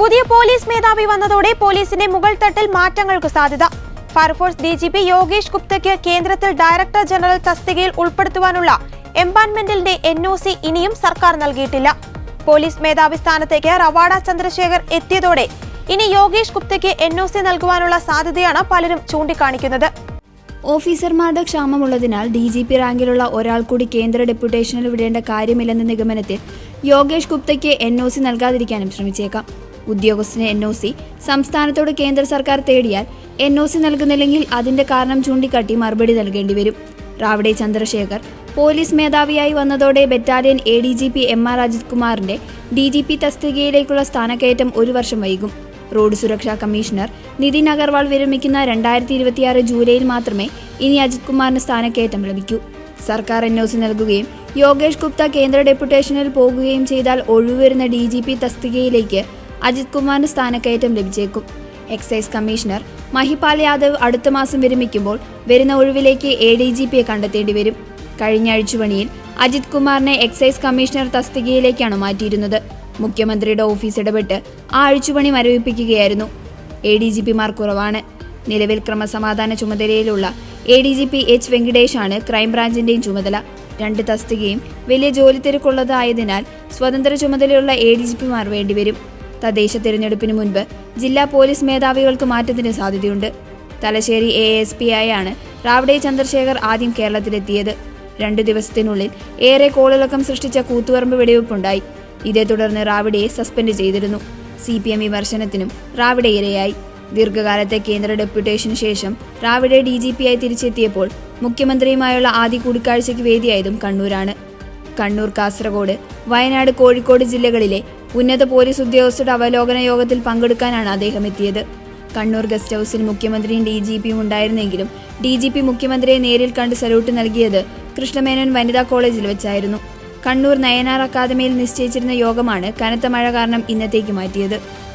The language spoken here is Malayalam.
പുതിയ പോലീസ് മേധാവി വന്നതോടെ പോലീസിന്റെ മുകൾ തട്ടിൽ മാറ്റങ്ങൾക്ക് സാധ്യത. Fire force D G P Yogesh ഗുപ്തയ്ക്ക് കേന്ദ്രത്തിൽ ഡയറക്ടർ ജനറൽ തസ്തികയിൽ ഉൾപ്പെടുത്തുവാനുള്ള എംപാൻമെന്റിന്റെ എൻ ഒ സി ഇനിയും സർക്കാർ നൽകിയിട്ടില്ല. പോലീസ് മേധാവി സ്ഥാനത്തേക്ക് റവാഡ ചന്ദ്രശേഖർ എത്തിയതോടെ ഇനി യോഗേഷ് ഗുപ്തയ്ക്ക് എൻ ഒ സി നൽകുവാനുള്ള സാധ്യതയാണ് പലരും ചൂണ്ടിക്കാണിക്കുന്നത്. ഓഫീസർമാരുടെ ക്ഷാമമുള്ളതിനാൽ ഡി ജി പി റാങ്കിലുള്ള ഒരാൾ കൂടി കേന്ദ്ര ഡെപ്യൂട്ടേഷനിൽ വിടേണ്ട കാര്യമില്ലെന്ന നിഗമനത്തിൽ യോഗേഷ് ഗുപ്തയ്ക്ക് എൻ ഒ സി നൽകാതിരിക്കാനും ശ്രമിച്ചേക്കാം. ഉദ്യോഗസ്ഥന് എൻ ഒ സി സംസ്ഥാനത്തോട് കേന്ദ്ര സർക്കാർ തേടിയാൽ എൻ ഒ സി നൽകുന്നില്ലെങ്കിൽ അതിന്റെ കാരണം ചൂണ്ടിക്കാട്ടി മറുപടി നൽകേണ്ടി വരും. റാവഡെ ചന്ദ്രശേഖർ പോലീസ് മേധാവിയായി വന്നതോടെ battalion A D G P M R Ajith കുമാറിന്റെ ഡി ജി പി തസ്തികയിലേക്കുള്ള സ്ഥാനക്കയറ്റം ഒരു വർഷം വൈകും. റോഡ് സുരക്ഷാ കമ്മീഷണർ നിതിൻ അഗർവാൾ വിരമിക്കുന്ന രണ്ടായിരത്തി ഇരുപത്തിയാറ് ജൂലൈയിൽ മാത്രമേ ഇനി അജിത് കുമാറിന് സ്ഥാനക്കയറ്റം ലഭിക്കൂ. സർക്കാർ എൻ ഒ സി നൽകുകയും യോഗേഷ് ഗുപ്ത കേന്ദ്ര ഡെപ്യൂട്ടേഷനിൽ പോകുകയും ചെയ്താൽ ഒഴിവുവരുന്ന ഡി ജി പി തസ്തികയിലേക്ക് അജിത് കുമാറിന് സ്ഥാനക്കയറ്റം ലഭിച്ചേക്കും. എക്സൈസ് കമ്മീഷണർ മഹിപാൽ യാദവ് അടുത്ത മാസം വിരമിക്കുമ്പോൾ വരുന്ന ഒഴിവിലേക്ക് എ ഡി ജി പിയെ കണ്ടെത്തേണ്ടി വരും. കഴിഞ്ഞ അഴിച്ചുപണിയിൽ അജിത് കുമാറിനെ എക്സൈസ് കമ്മീഷണർ തസ്തികയിലേക്കാണ് മാറ്റിയിരുന്നത്. മുഖ്യമന്ത്രിയുടെ ഓഫീസ് ഇടപെട്ട് ആ അഴിച്ചുപണി മരവിപ്പിക്കുകയായിരുന്നു. എ ഡി ജി പിമാർ കുറവാണ്. നിലവിൽ ക്രമസമാധാന ചുമതലയിലുള്ള A D G P H വെങ്കിടേഷാണ് ക്രൈംബ്രാഞ്ചിന്റെയും ചുമതല. രണ്ട് തസ്തികയും വലിയ ജോലി തിരക്കുള്ളതായതിനാൽ സ്വതന്ത്ര ചുമതലയുള്ള എ ഡി ജി പിമാർ വേണ്ടിവരും. തദ്ദേശ തിരഞ്ഞെടുപ്പിന് മുൻപ് ജില്ലാ പോലീസ് മേധാവികൾക്ക് മാറ്റത്തിന് സാധ്യതയുണ്ട്. തലശ്ശേരി എ എസ് പി ആയാണ് റാവ്ഡെ ചന്ദ്രശേഖർ ആദ്യം കേരളത്തിലെത്തിയത്. രണ്ടു ദിവസത്തിനുള്ളിൽ ഏറെ കോളിളക്കം സൃഷ്ടിച്ച കൂത്തുപറമ്പ് വെടിവെപ്പുണ്ടായി. ഇതേ തുടർന്ന് റാവിഡയെ സസ്പെൻഡ് ചെയ്തിരുന്നു. സി പി എം വിമർശനത്തിനും റാവിഡ ഇരയായി ദീർഘകാലത്തെ കേന്ദ്ര ഡെപ്യൂട്ടേഷന് ശേഷം റാവിഡെ ഡി ജി പിയായി തിരിച്ചെത്തിയപ്പോൾ മുഖ്യമന്ത്രിയുമായുള്ള ആദ്യ കൂടിക്കാഴ്ചയ്ക്ക് വേദിയായതും കണ്ണൂരാണ്. കണ്ണൂർ കാസർഗോഡ് വയനാട് കോഴിക്കോട് ജില്ലകളിലെ ഉന്നത പോലീസ് ഉദ്യോഗസ്ഥരുടെ അവലോകന യോഗത്തിൽ പങ്കെടുക്കാനാണ് അദ്ദേഹം എത്തിയത്. കണ്ണൂർ ഗസ്റ്റ് ഹൌസിൽ മുഖ്യമന്ത്രിയും ഡി ജി പിയും ഉണ്ടായിരുന്നെങ്കിലും ഡി ജി പി മുഖ്യമന്ത്രിയെ നേരിൽ കണ്ട് സല്യൂട്ട് നൽകിയത് കൃഷ്ണമേനോൻ വനിതാ കോളേജിൽ വെച്ചായിരുന്നു. കണ്ണൂർ നയനാർ അക്കാദമിയിൽ നിശ്ചയിച്ചിരുന്ന യോഗമാണ് കനത്ത മഴ കാരണം ഇന്നത്തേക്ക് മാറ്റിയത്.